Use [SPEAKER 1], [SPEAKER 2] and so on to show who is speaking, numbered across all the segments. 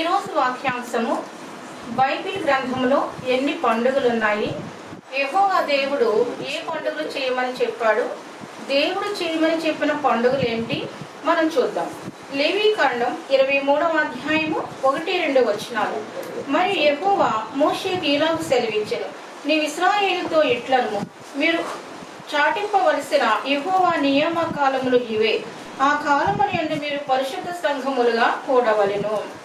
[SPEAKER 1] ఈరోజు వాక్యాంశము బైబిల్ గ్రంథంలో ఎన్ని పండుగలు ఉన్నాయి యెహోవా దేవుడు ఏ పండుగలు చేయమని చెప్పాడు? దేవుడు చేయమని చెప్పిన పండుగలు ఏంటి మనం చూద్దాం. లేవి కాండం ఇరవై మూడవ అధ్యాయము ఒకటి రెండు వచనాలు. మరియు ఎహోవా మోషేకి ఇలాగ సెలవించను నీ ఇస్రాయేలుతో ఇట్లను. మీరు చాటింపవలసిన ఎహోవా నియామ కాలములు ఇవే. ఆ కాలముని యందు మీరు పరిశుద్ధ సంఘములుగా కూడవలెను.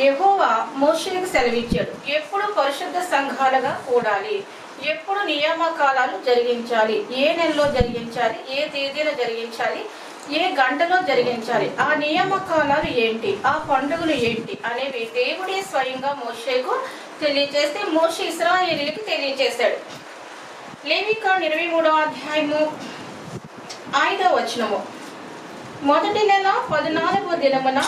[SPEAKER 1] యహోవా మోషేకు సెలవిచ్చాడు. ఎప్పుడు పరిశుద్ధ సంఘాలుగా కూడాలి ఎప్పుడు నియామకాలాలు జరిగించాలి. ఏ నెలలో జరిగించాలి? ఏ తేదీలో జరిగించాలి? ఏ గంటలో జరిగించాలి? ఆ నియామకాలాలు ఏంటి? ఆ పండుగలు ఏంటి? అనేవి దేవుడే స్వయంగా మోషేకు తెలియజేస్తే మోషే ఇస్రాయేలీకి తెలియజేశాడు. లేవిక ఇరవై మూడవ అధ్యాయము ఐదవ వచనము. మొదటి నెల పద్నాలుగవ దినమున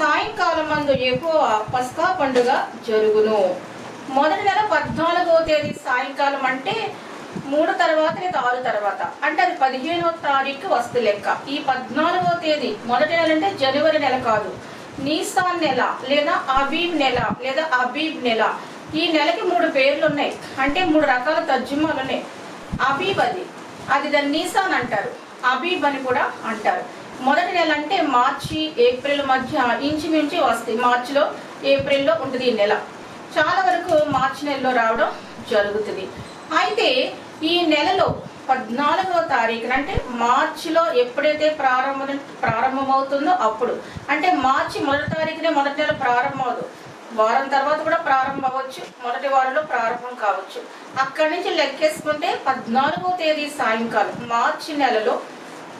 [SPEAKER 1] సాయంకాలం మందు ఎక్కువ పస్కా పండుగ జరుగును. మొదటి నెల పద్నాలుగవ తేదీ సాయంకాలం అంటే మూడు తర్వాత లేదా ఆరు తర్వాత. అంటే అది పదిహేనవ తారీఖు వస్తు లెక్క. ఈ పద్నాలుగవ తేదీ మొదటి నెల అంటే జనవరి నెల కాదు. నీసాన్ నెల లేదా అబీబ్ నెల లేదా అబీబ్ నెల. ఈ నెలకి మూడు పేర్లు ఉన్నాయి అంటే మూడు రకాల తర్జుమాలు ఉన్నాయి అబీబ్ అది. అది దాన్ని నీసాన్ అంటారు. అబీబ్ అని కూడా అంటారు. మొదటి నెల అంటే మార్చి ఏప్రిల్ మధ్య ఇంచుమించి వస్తాయి. మార్చిలో ఏప్రిల్లో ఉంటుంది ఈ నెల. చాలా వరకు మార్చి నెలలో రావడం జరుగుతుంది. అయితే ఈ నెలలో పద్నాలుగవ తారీఖున అంటే మార్చిలో ఎప్పుడైతే ప్రారంభం ప్రారంభమవుతుందో అప్పుడు అంటే మార్చి మొదటి తారీఖునే మొదటి నెల ప్రారంభం అవదు వారం తర్వాత కూడా ప్రారంభం అవ్వచ్చు మొదటి వారంలో ప్రారంభం కావచ్చు. అక్కడి నుంచి లెక్కేసుకుంటే పద్నాలుగో తేదీ సాయంకాలం మార్చి నెలలో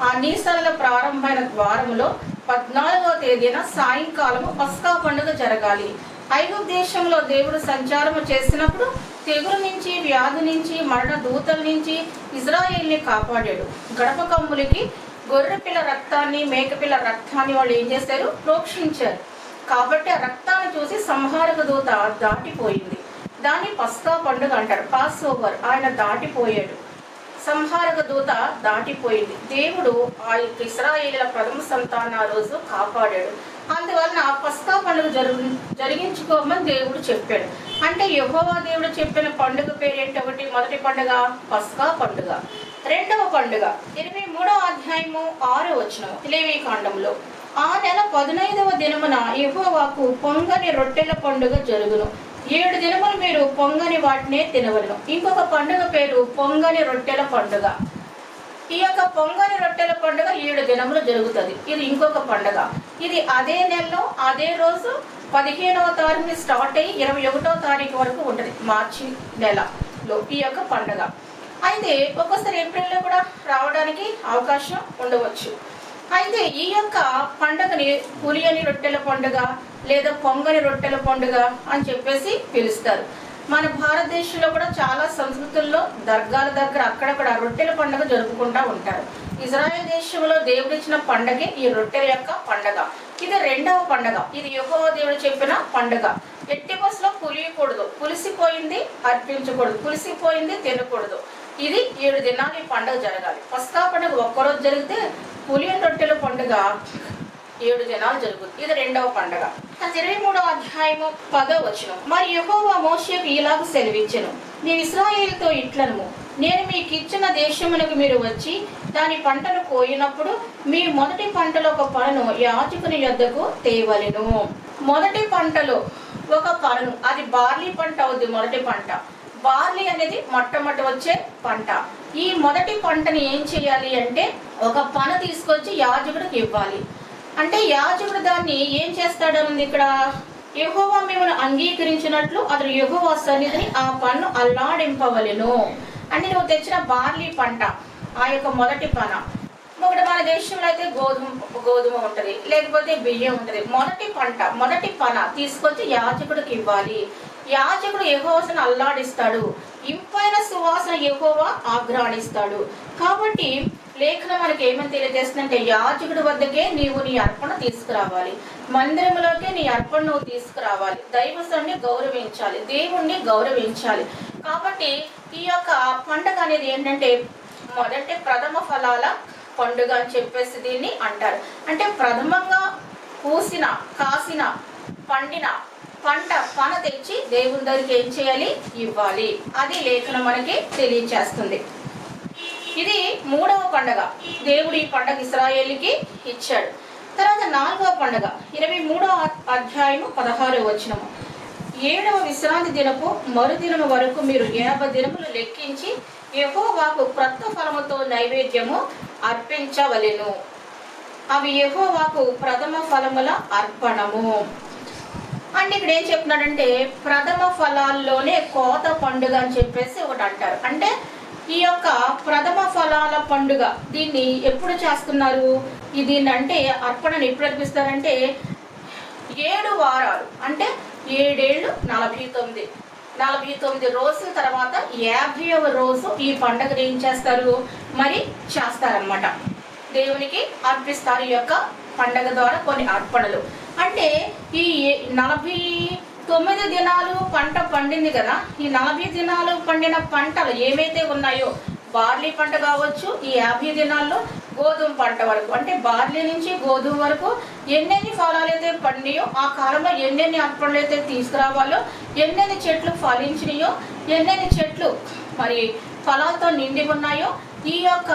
[SPEAKER 1] ఆ నీసాల ప్రారంభమైన ద్వారములో పద్నాలుగవ తేదీన సాయంకాలము పస్కా పండుగ జరగాలి. ఐదు దేశంలో దేవుడు సంచారము చేసినప్పుడు తెగులు నుంచి వ్యాధి నుంచి మరణ దూతల నుంచి ఇజ్రాయేల్ని కాపాడాడు. గడప కమ్ములకి గొర్రెపిల్ల రక్తాన్ని మేకపిల్ల రక్తాన్ని వాళ్ళు ఏం చేశారు? ప్రోక్షించారు. కాబట్టి ఆ రక్తాన్ని చూసి సంహారక దూత దాటిపోయింది. దాన్ని పస్కా పండుగ అంటారు. పాస్ ఓవర్ ఆయన దాటిపోయాడు. సంహారక దూత దాటిపోయింది. దేవుడు ఆ యొక్క ఇస్రాయేలీల ప్రథమ సంతాన ఆ రోజు కాపాడాడు. అందువలన పస్కా పండుగ జరుగు జరిగించుకోమని దేవుడు చెప్పాడు. అంటే యహోవా దేవుడు చెప్పిన పండుగ పేరేంటి ఒకటి మొదటి పండుగ పస్కా పండుగ. రెండవ పండుగ. ఇరవై మూడవ అధ్యాయము ఆరో వచ్చిన లేవి కాండంలో ఆ నెల పదునైదవ దినమున యహోవాకు పొంగని రొట్టెల పండుగ జరుగును. ఏడు దినములు మీరు పొంగని వాటినే తినవలను. ఇంకొక పండుగ పేరు పొంగని రొట్టెల పండుగ. ఈ యొక్క పొంగని రొట్టెల పండుగ ఏడు దినములు జరుగుతుంది. ఇది ఇంకొక పండుగ. ఇది అదే నెలలో అదే రోజు పదిహేనవ తారీఖు స్టార్ట్ అయ్యి ఇరవై ఒకటో తారీఖు వరకు ఉంటుంది. మార్చి నెలలో ఈ యొక్క పండుగ. అయితే ఒక్కోసారి ఏప్రిల్లో కూడా రావడానికి అవకాశం ఉండవచ్చు. అయితే ఈ యొక్క పండుగని పులియని రొట్టెల పండుగ లేదా పొంగలి రొట్టెల పండుగ అని చెప్పేసి పిలుస్తారు. మన భారతదేశంలో కూడా చాలా సంస్కృతుల్లో దర్గాల దగ్గర అక్కడక్కడ రొట్టెల పండుగ జరుపుకుంటా ఉంటారు. ఇజ్రాయెల్ దేశంలో దేవుడిచ్చిన పండగే ఈ రొట్టెల యొక్క పండగ. ఇది రెండవ పండగ. ఇది యెహోవా దేవుడు చెప్పిన పండుగ. ఎట్టి బస్సులో పులియకూడదు. పులిసిపోయింది అర్పించకూడదు. పులిసిపోయింది తినకూడదు. ఇది ఏడు దినాలు ఈ పండుగ జరగాలి. పస్తా పండుగ ఒక్కరోజు జరిగితే పులియన్ రొట్టెల పండుగ ఏడు జనాలు జరుగుతుంది. ఇది రెండవ పండగ. ఇరవై మూడవ అధ్యాయము పదో వచనం. మరి యహోవా మోషకు ఇలాగ సెలవించను నీ ఇస్రాయేల్తో ఇట్లను నేను మీకు ఇచ్చిన దేశమునకు మీరు వచ్చి దాని పంటను కోయినప్పుడు మీ మొదటి పంటలో ఒక పనును యాజకుని యొద్దకు తేవలెను. మొదటి పంటలో ఒక పనును అది బార్లీ పంట అవుద్ది మొదటి పంట. బార్లీ అనేది మొట్టమొదటి వచ్చే పంట. ఈ మొదటి పంటని ఏం చేయాలి అంటే ఒక పన తీసుకొచ్చి యాజకుడికి ఇవ్వాలి. అంటే యాజకుడు దాన్ని ఏం చేస్తాడనుంది ఇక్కడ? యహోవా మిమ్మల్ని అంగీకరించినట్లు అతడు యహోవా సన్నిధిని ఆ పన్ను అల్లాడింపవలెను. అంటే నువ్వు తెచ్చిన బార్లీ పంట ఆ యొక్క మొదటి పన. ఒకటి మన దేశంలో అయితే గోధుమ గోధుమ ఉంటుంది లేకపోతే బియ్యం ఉంటుంది. మొదటి పంట మొదటి పన తీసుకొచ్చి యాజకుడికి ఇవ్వాలి. యాజకుడు యహోవాసన అల్లాడిస్తాడు. ఇంపైన సువాసన యహోవా ఆగ్రాణిస్తాడు కాబట్టి లేఖనం మనకి ఏమని తెలియజేస్తుందంటే యాజకుడి వద్దకే నీవు నీ అర్పణ తీసుకురావాలి. మందిరంలోకి నీ అర్పణ నువ్వు తీసుకురావాలి. దైవసాన్ని గౌరవించాలి. దేవుణ్ణి గౌరవించాలి. కాబట్టి ఈ యొక్క పండగ అనేది ఏంటంటే మొదటి ప్రథమ ఫలాల పండుగ అని చెప్పేసి దీన్ని అంటారు. అంటే ప్రథమంగా పూసిన కాసిన పండిన పంట పన తెచ్చి దేవుని దగ్గరికి ఏం చేయాలి? ఇవ్వాలి. అది లేఖనం మనకి తెలియచేస్తుంది ఇది మూడవ పండగ. దేవుడు ఈ పండగ ఇస్రాయేల్కి ఇచ్చాడు. తర్వాత నాలుగవ పండగ ఇరవై మూడవ అధ్యాయము పదహారవ వచనము. ఏడవ విశ్రాంతి దినపు మరుదినము వరకు మీరు యాభై దినములు లెక్కించి యహోవాకు క్రొత్త ఫలముతో నైవేద్యము అర్పించవలెను. అవి యహోవాకు ప్రథమ ఫలముల అర్పణము. అండ్ ఇక్కడ ఏం చెప్తున్నాడంటే ప్రథమ ఫలాల్లోనే కోత పండుగ అని చెప్పేసి ఒకటి అంటారు అంటే ఈ యొక్క ప్రథమ ఫలాల పండుగ దీన్ని ఎప్పుడు చేస్తున్నారు? ఈ దీన్ని అంటే అర్పణను ఎప్పుడు అర్పిస్తారంటే ఏడు వారాలు అంటే ఏడేళ్ళు నలభై తొమ్మిది. నలభై తొమ్మిది రోజుల తర్వాత యాభైవ రోజు ఈ పండుగను ఏం చేస్తారు? మరి చేస్తారనమాట దేవునికి అర్పిస్తారు ఈ యొక్క పండగ ద్వారా కొన్ని అర్పణలు. అంటే ఈ ఏ- నలభై తొమ్మిది దినాలు పంట పండింది కదా ఈ నలభై దినాలు పండిన పంటలు ఏవైతే ఉన్నాయో బార్లీ పంట కావచ్చు ఈ యాభై దినాల్లో గోధుమ పంట వరకు అంటే బార్లీ నుంచి గోధుమ వరకు ఎన్నెన్ని ఫలాలు అయితే పండియో ఆ కాలంలో ఎన్నెన్ని అర్పణలు అయితే తీసుకురావాలో ఎన్నెన్ని చెట్లు ఫలించినాయో ఎన్నెన్ని చెట్లు మరి ఫలాలతో నిండి ఉన్నాయో ఈ యొక్క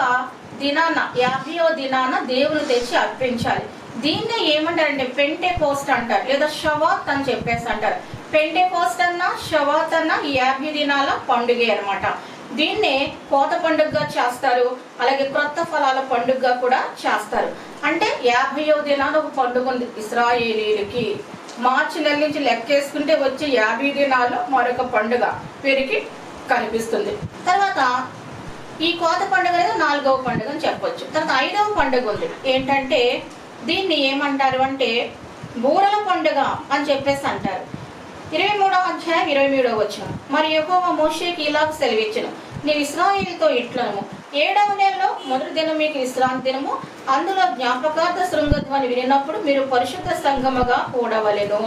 [SPEAKER 1] దినాన యాభైవ దినాన దేవుని తెచ్చి అర్పించాలి. దీన్నే ఏమంటారంటే పెంటే పోస్ట్ అంటారు. లేదా షవాత్ అని చెప్పేసి అంటారు. పెంటే పోస్ట్ అన్న షవాత్ అన్న ఈ యాభై దినాల పండుగే అనమాట దీన్నే కోత పండుగగా చేస్తారు. అలాగే క్రొత్త ఫలాల పండుగగా కూడా చేస్తారు. అంటే యాభైవ దినాలు ఒక పండుగ ఉంది ఇస్రాయేలీలకి. మార్చి నెల నుంచి లెక్కేసుకుంటే వచ్చే యాభై దినాలు మరొక పండుగ వీరికి కనిపిస్తుంది. తర్వాత ఈ కోత పండుగ అనేది నాలుగవ పండుగ అని చెప్పొచ్చు. తర్వాత ఐదవ పండుగ ఉంది. ఏంటంటే దీన్ని ఏమంటారు అంటే బూరల పండుగ అని చెప్పేసి అంటారు. ఇరవై మూడవ అధ్యాయం ఇరవై మూడవ వచ్చిన మరి ఎక్కువ మోషేకి ఇలాగ సెలవిచ్చును నీవు ఇస్రాయిల్తో ఇట్లను ఏడవ నెలలో మొదటి దినం మీకు విశ్రాంతి దినము అందులో జ్ఞాపకార్థ శృంగధ్వని వినినప్పుడు మీరు పరిశుద్ధ సంగమగా కూడవలేను.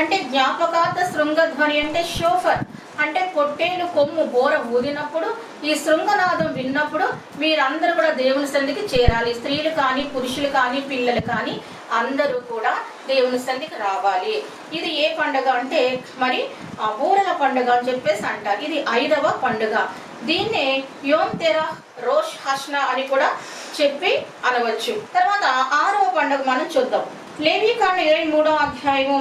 [SPEAKER 1] అంటే జ్ఞాపకార్థ శృంగధ్వని అంటే షోఫర్. అంటే పొట్టేలు కొమ్ము బోర ఊదినప్పుడు ఈ శృంగనాదం విన్నప్పుడు మీరందరూ కూడా దేవుని సంధికి చేరాలి. స్త్రీలు కానీ పురుషులు కానీ పిల్లలు కానీ అందరూ కూడా దేవుని సంధికి రావాలి. ఇది ఏ పండుగ అంటే మరి ఆ బూరల పండుగ అని చెప్పేసి అంటారు. ఇది ఐదవ పండుగ. దీన్నే యోమ్ తెరా రోష్ హష్నా అని కూడా చెప్పి అనవచ్చు. తర్వాత ఆరవ పండుగ మనం చూద్దాం. లేవీకాండ ఇరవై మూడవ అధ్యాయము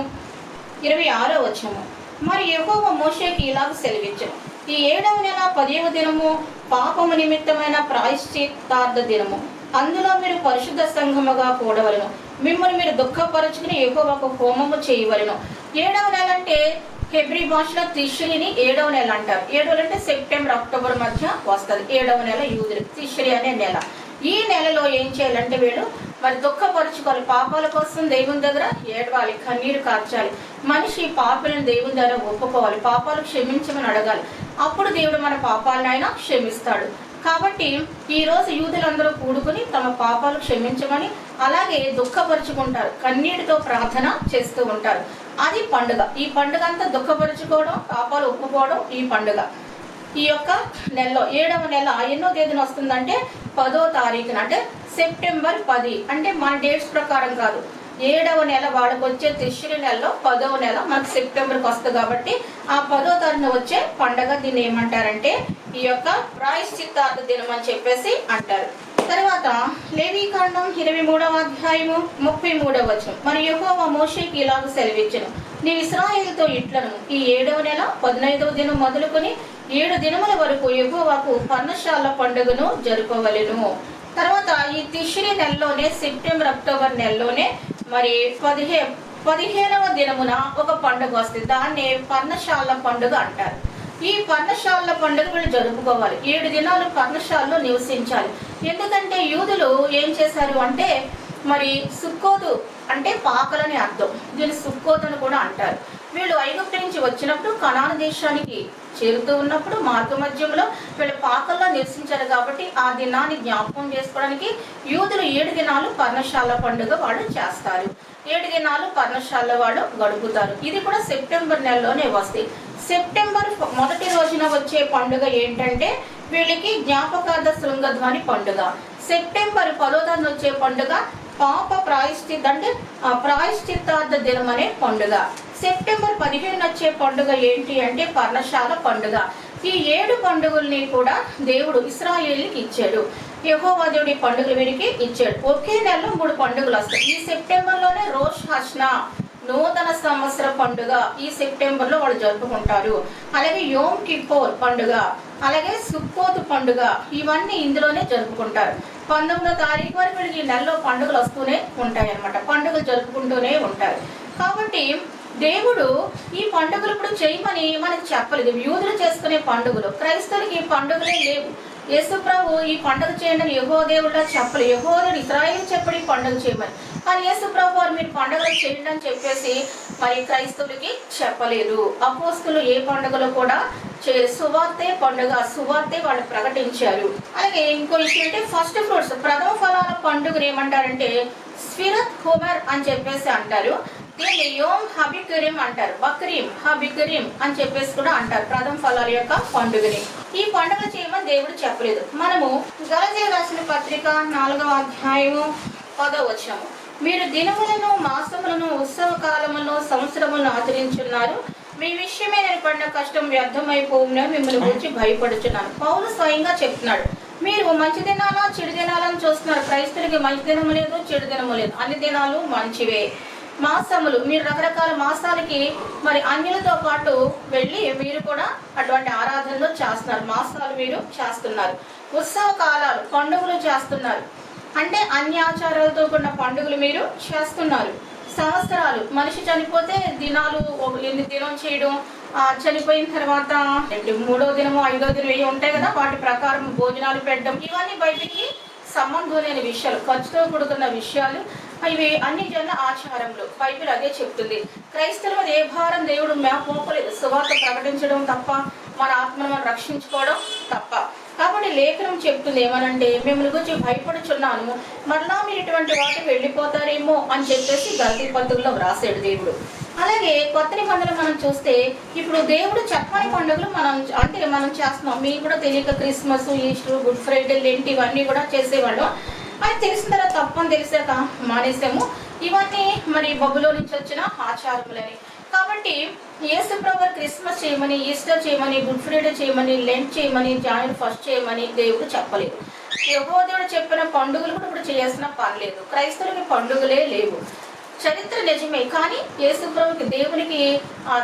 [SPEAKER 1] ఇరవై ఆరో వచ్చాము మరి ఎహోవ మోషేకి ఇలాగ సెలవిచ్చను ఈ ఏడవ నెల పదివ దినము పాపము నిమిత్తమైన ప్రాయశ్చిత్తార్థ దినము. అందులో మీరు పరిశుద్ధ సంఘముగా కూడవలను. మిమ్మల్ని మీరు దుఃఖపరచుకుని ఒక హోమము చేయవలను. ఏడవ నెల అంటే హెబ్రి భాషలో తిష్రిని ఏడవ నెల అంటారు. ఏడవ అంటే సెప్టెంబర్ అక్టోబర్ మధ్య వస్తుంది. ఏడవ నెల యూదులు. తిష్రి అనే నెల. ఈ నెలలో ఏం చేయాలంటే వీళ్ళు మరి దుఃఖపరుచుకోవాలి పాపాల కోసం దేవుని దగ్గర ఏడవాలి కన్నీరు కార్చాలి. మనిషి పాపలను దేవుని దగ్గర ఒప్పుకోవాలి పాపాలు క్షమించమని అడగాలి. అప్పుడు దేవుడు మన పాపాలను ఆయన క్షమిస్తాడు. కాబట్టి ఈ రోజు యూదులందరూ కూడుకుని తమ పాపాలు క్షమించమని అలాగే దుఃఖపరుచుకుంటారు కన్నీటితో ప్రార్థన చేస్తూ ఉంటారు. అది పండుగ. ఈ పండుగ అంతా దుఃఖపరుచుకోవడం పాపాలు ఒప్పుకోవడం ఈ పండుగ. ఈ యొక్క నెలలో ఏడవ నెల ఎన్నో తేదీన వస్తుందంటే పదో తారీఖున అంటే సెప్టెంబర్ పది. అంటే మన డేట్స్ ప్రకారం కాదు. ఏడవ నెల వాళ్ళకి వచ్చే తిష్రి నెలలో పదవ నెల మనకు సెప్టెంబర్కి వస్తుంది కాబట్టి ఆ పదో తారీఖున వచ్చే పండగ దీన్ని ఏమంటారంటే ఈ యొక్క ప్రాయశ్చిత్తార్థ దినం అని చెప్పేసి అంటారు. తర్వాత లేవీకాండం ఇరవై మూడవ అధ్యాయము ముప్పై మూడవ వచనం. మరి యెహోవా మోషేకి ఇలాగ సెలవిచ్చను నీ ఇస్రాయేలుతో ఇట్లను ఈ ఏడవ నెల పదినైదవ దినం మొదలుకొని ఏడు దినముల వరకు యహోవాకు పర్ణశాల పండుగను జరుపవలెను. తర్వాత ఈ తిష్రి నెలలోనే సెప్టెంబర్ అక్టోబర్ నెలలోనే మరి పదిహే పదిహేనవ దినమున ఒక పండుగ వస్తుంది. దాన్ని పర్ణశాల పండుగ అంటారు. ఈ పర్ణశాల పండుగ వీళ్ళు జరుపుకోవాలి. ఏడు దినాలు పర్ణశాలలో నివసించాలి. ఎందుకంటే యూదులు ఏం చేశారు అంటే మరి సుక్కోదు అంటే పాకలని అర్థం. దీన్ని సుక్కోదు అని కూడా అంటారు. వీళ్ళు ఐగుప్తు నుంచి వచ్చినప్పుడు కణాన దేశానికి చేరుతూ ఉన్నప్పుడు మార్గ మధ్యంలో వీళ్ళు పాకల్లో నివసించారు కాబట్టి ఆ దినాన్ని జ్ఞాపకం చేసుకోవడానికి యూదులు ఏడు దినాలు పర్ణశాల పండుగ వాళ్ళు చేస్తారు. ఏడు దినాలు పర్ణశాల వాళ్ళు గడుపుతారు. ఇది కూడా సెప్టెంబర్ నెలలోనే వస్తాయి. సెప్టెంబర్ మొదటి రోజున వచ్చే పండుగ ఏంటంటే వీళ్ళకి జ్ఞాపకార్థ శృంగధ్వని పండుగ. సెప్టెంబర్ పదో వచ్చే పండుగ పాప ప్రాయశ్చిత్ అంటే ప్రాయశ్చిత్తార్థ దినం అనే పండుగ. సెప్టెంబర్ పదిహేను వచ్చే పండుగ ఏంటి అంటే పర్ణశాల పండుగ. ఈ ఏడు పండుగల్ని కూడా దేవుడు ఇస్రాయేల్కి ఇచ్చాడు. యెహోవా దేవుడి పండుగలు వీరికి ఇచ్చాడు. ఒకే నెలలో మూడు పండుగలు వస్తాయి. ఈ సెప్టెంబర్లోనే రోష్ హస్నా నూతన సంవత్సర పండుగ ఈ సెప్టెంబర్లో వాళ్ళు జరుపుకుంటారు. అలాగే యోమ్ కిప్పోర్ పండుగ అలాగే సుక్కోత్ పండుగ ఇవన్నీ ఇందులోనే జరుపుకుంటారు. పంతొమ్మిదో తారీఖు వరకు వీళ్ళకి ఈ నెలలో పండుగలు వస్తూనే ఉంటాయి అన్నమాట పండుగలు జరుపుకుంటూనే ఉంటారు. కాబట్టి దేవుడు ఈ పండుగలు ఇప్పుడు చేయమని మనకి చెప్పలేదు. యూదులు చేసుకునే పండుగలు క్రైస్తవులకి ఈ పండుగలే లేవు. యేసుప్రభు ఈ పండుగ చేయండి అని యహో దేవుడు చెప్పలేదు. యహో దేవుడు ఇస్రాయేల్ ఈ పండుగ చేయమని. కానీ యేసుప్రభు వారు మీరు పండుగలు చేయండి అని చెప్పేసి మరి క్రైస్తవులకి చెప్పలేదు. అపోస్తులు ఏ పండుగలు కూడా చే సువార్తే పండుగ సువార్తే వాళ్ళు ప్రకటించారు. అలాగే ఇంకో విషయం అంటే ఫస్ట్ ఫ్రూట్స్ ప్రథమ ఫలాల పండుగను ఏమంటారంటే స్ఫిరత్ హుమర్ అని చెప్పేసి అంటారు. దీన్ని యోమ్ హబికరిం అంటారు. బక్రీం హబికరిం అని చెప్పేసి కూడా అంటారు. ప్రథమ ఫలాల యొక్క పండుగని. ఈ పండుగ చేయమని దేవుడు చెప్పలేదు. మనము గలజే రాసిన పత్రిక నాలుగవ అధ్యాయము పదవ వచ్చాము మీరు దినములను మాసములను ఉత్సవ కాలములను సంవత్సరములను ఆచరించున్నారు. మీ విషయమే నేను పడిన కష్టం వ్యర్థమైపోవునని మిమ్మల్ని గురించి భయపడుచున్నాను. పౌలు స్వయంగా చెప్తున్నాడు. మీరు మంచి దినాలా చెడు దినాలని చూస్తున్నారు. క్రైస్తవులకి మంచి దినము లేదు చెడు దినము లేదు. అన్ని దినాలు మంచివే. మాసములు. మీరు రకరకాల మాసాలకి మరి అన్యులతో పాటు వెళ్ళి మీరు కూడా అటువంటి ఆరాధనలు చేస్తున్నారు. మాసాలు మీరు చేస్తున్నారు. ఉత్సవ కాలాలు పండుగలు చేస్తున్నారు. అంటే అన్ని ఆచారాలతో కూడిన పండుగలు మీరు చేస్తున్నారు. సంవత్సరాలు మనిషి చనిపోతే దినాలు ఒక ఎన్ని దినం చేయడం ఆ, చనిపోయిన తర్వాత మూడో దినము ఐదో దినం ఇవి ఉంటాయి కదా వాటి ప్రకారం భోజనాలు పెట్టడం ఇవన్నీ బయటికి సంబంధం లేని విషయాలు ఖర్చుతో కూడుకున్న విషయాలు ఇవి అన్ని జన ఆచారములు బైబిల్ అదే చెప్తుంది. క్రైస్తవుల దేభారం ఏ భారం దేవుడు మేపోపలేదు సువార్త ప్రకటించడం తప్ప మన ఆత్మను మనం రక్షించుకోవడం తప్ప. కాబట్టి లేఖనం చెప్తుంది ఏమనంటే మిమ్మల్ని గురించి భయపడుచున్నాను మరలా మీరు ఇటువంటి వాటి వెళ్ళిపోతారేమో అని చెప్పేసి గల్తీ పత్రికలో వ్రాసాడు దేవుడు. అలాగే కొత్త నిబంధనలు మనం చూస్తే ఇప్పుడు దేవుడు చెప్పని పండుగలు మనం అంటే మనం చేస్తున్నాం. మీకు కూడా తెలియక Christmas Easter good Friday Lent ఇవన్నీ కూడా చేసేవాళ్ళం. అది తెలిసిన తర్వాత తప్పని తెలిసాక మానేసాము. ఇవన్నీ మరి బబులో నుంచి వచ్చిన ఆచారములని. కాబట్టి యేసు ప్రభు క్రిస్మస్ చేయమని ఈస్టర్ చేయమని గుడ్ ఫ్రైడే చేయమని లెంట్ చేయమని జాయిన్ ఫస్ట్ చేయమని దేవుడు చెప్పలేదు. యహోదేవుడు చెప్పిన పండుగలు కూడా ఇప్పుడు చేయాల్సిన పని లేదు. క్రైస్తవులకి పండుగలే లేవు. చరిత్ర నిజమే కానీ యేసుప్రభుకి దేవునికి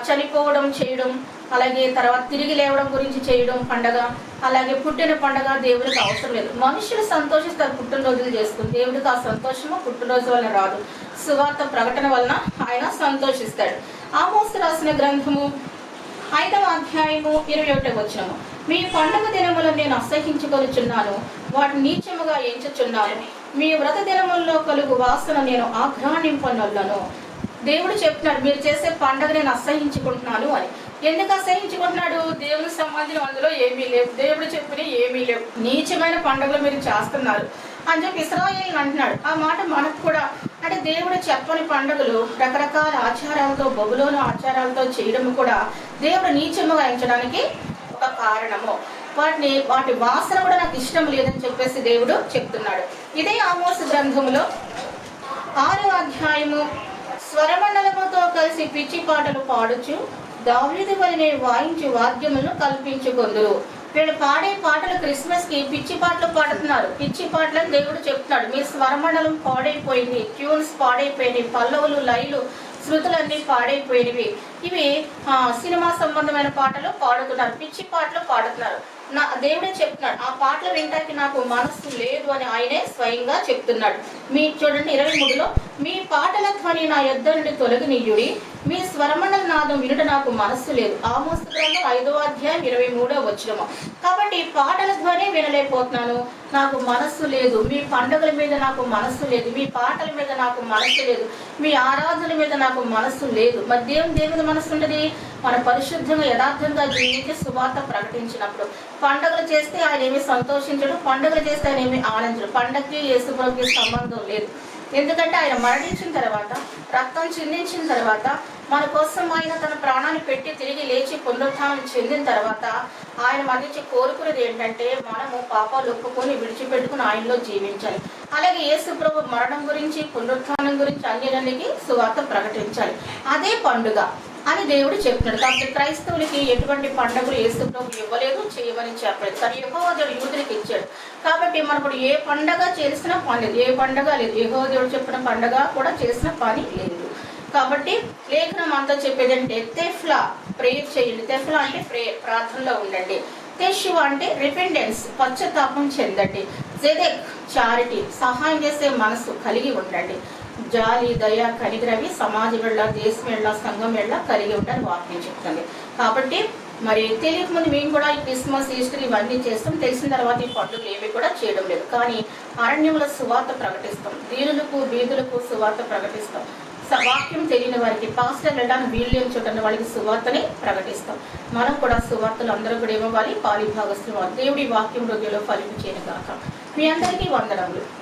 [SPEAKER 1] చనిపోవడం చేయడం అలాగే తర్వాత తిరిగి లేవడం గురించి చేయడం పండగ అలాగే పుట్టిన పండగ దేవుడికి అవసరం లేదు. మనుషులు సంతోషిస్తారు పుట్టినరోజులు చేసుకుని దేవుడికి ఆ సంతోషము పుట్టినరోజు వలన రాదు. సువార్త ప్రకటన వలన ఆయన సంతోషిస్తాడు. ఆమోసు రాసిన గ్రంథము ఐదవ అధ్యాయము ఇరవై ఒకటి వచ్చినము మీ పండుగ దినములను నేను అసహించుకొనిచున్నాను వాటిని నీచముగా ఎంచుచున్నాను. మీ వ్రత దినముల్లో కలుగు వాసన నేను ఆగ్రహణింపనొల్లను దేవుడు చెప్తున్నాడు మీరు చేసే పండుగ నేను అసహించుకుంటున్నాను అని. ఎందుకు అసహించుకుంటున్నాడు? దేవునికి సంబంధించిన అందులో ఏమీ లేవు. దేవుడు చెప్పిన ఏమీ లేవు. నీచమైన పండుగలు మీరు చేస్తున్నారు. అని చెప్పి ఇస్రాయేల్ అంటున్నాడు. ఆ మాట మనకు కూడా అంటే దేవుడు చెప్పని పండుగలు రకరకాల ఆచారాలతో బొగులోని ఆచారాలతో చేయడం కూడా దేవుడు నీచముగా ఎంచడానికి ఒక కారణము. వాటిని వాటి వాసన కూడా నాకు ఇష్టం లేదని చెప్పేసి దేవుడు చెప్తున్నాడు. ఇదే ఆమోస గ్రంథములో ఆరో అధ్యాయము స్వరమండలముతో కలిసి పిచ్చి పాటలు పాడుచు దావీదు వలనే వాయించు వాద్యములను కల్పించుకొందురు వీళ్ళు పాడే పాటలు క్రిస్మస్కి పిచ్చి పాటలు పాడుతున్నారు. పిచ్చి పాటలను దేవుడు చెప్తున్నాడు. మీ స్వరమండలం పాడైపోయింది ట్యూన్స్ పాడైపోయినాయి పల్లవులు లైలు శృతులన్నీ పాడైపోయినవి. ఇవి సినిమా సంబంధమైన పాటలు పాడుతున్నారు పిచ్చి పాటలు పాడుతున్నారు. నా దేవుడే చెప్తున్నాడు ఆ పాటలు వినడానికి నాకు మనస్సు లేదు అని ఆయనే స్వయంగా చెప్తున్నాడు. మీ చూడండి ఇరవై మూడులో మీ పాటల ధ్వని నా యొద్ద నుండి తొలగినీయుడి మీ స్వరమండల నాదం వినుట నాకు మనస్సు లేదు. ఆ గ్రంథం ఐదో అధ్యాయం ఇరవై మూడో వచ్చినము కాబట్టి పాటల ధ్వని వినలేకపోతున్నాను నాకు మనస్సు లేదు. మీ పండుగల మీద నాకు మనస్సు లేదు. మీ పాటల మీద నాకు మనస్సు లేదు. మీ ఆరాధన మీద నాకు మనస్సు లేదు. మరి దేవుని దేవుని మనస్సు ఉండదు? మన పరిశుద్ధంగా యథార్థంగా జీవించి సువార్త ప్రకటించినప్పుడు పండుగలు చేస్తే ఆయన ఏమి సంతోషించడు పండుగలు చేస్తే ఆయన ఏమి ఆనందించడు. పండగకి యేసుప్రభుకి సంబంధం లేదు. ఎందుకంటే ఆయన మరణించిన తర్వాత రక్తం చిందించిన తర్వాత మన కోసం ఆయన తన ప్రాణాన్ని పెట్టి తిరిగి లేచి పునరుత్థానం చెందిన తర్వాత ఆయన మన నుంచి కోరుకునేది ఏంటంటే మనము పాపాలు ఒప్పుకొని విడిచిపెట్టుకుని ఆయనలో జీవించాలి. అలాగే యేసు ప్రభు మరణం గురించి పునరుత్థానం గురించి అన్నిటికీ సువార్త ప్రకటించాలి. అదే పండుగ. అని దేవుడు చెప్తున్నాడు కాబట్టి క్రైస్తవులకి ఎటువంటి పండుగలు యేసు ఇవ్వలేదు చేయమని చెప్పలేదు. కానీ యెహోవా దేవుడు యూదులకు ఇచ్చాడు. కాబట్టి మనకు ఏ పండగ చేసిన పని లేదు. ఏ పండగ లేదు. యెహోవా దేవుడు చెప్పిన పండగ కూడా చేసిన పని లేదు. కాబట్టి లేఖనం అంతా చెప్పేది అంటే తెఫ్లా ప్రేయర్ చేయండి. తెఫ్లా అంటే ప్రేయర్ ప్రార్థనలో ఉండండి. తెషు అంటే రిపెండెన్స్ పశ్చాత్తాపం చెందండి. జెదెక్ చారిటీ సహాయం చేసే మనసు కలిగి ఉండండి. జాలి దయ కనిగ్రవి సమాజం వెళ్ళ దేశం వెళ్ళ సంఘం వెళ్ళ కలిగి ఉండాలని వాక్యం చెప్తుంది. కాబట్టి మరి తెలియక ముందు మేము కూడా ఈ క్రిస్మస్ ఈస్టర్ ఇవన్నీ చేస్తాం. తెలిసిన తర్వాత ఈ పండుగలు ఏవి కూడా చేయడం లేదు. కానీ అరణ్యముల సువార్త ప్రకటిస్తాం. దీనులకు బీదులకు సువార్త ప్రకటిస్తాం. వాక్యం తెలియని వారికి పాస్టర్ వెళ్ళడానికి వీళ్ళు లేని చోట వాళ్ళకి సువార్తని ప్రకటిస్తాం. మనం కూడా సువార్తలు అందరూ కూడా ఇవ్వాలి. పాలి భాగస్తులు దేవుడి వాక్యం హృదయంలో ఫలించేను కాక మీ అందరికీ వందనములు.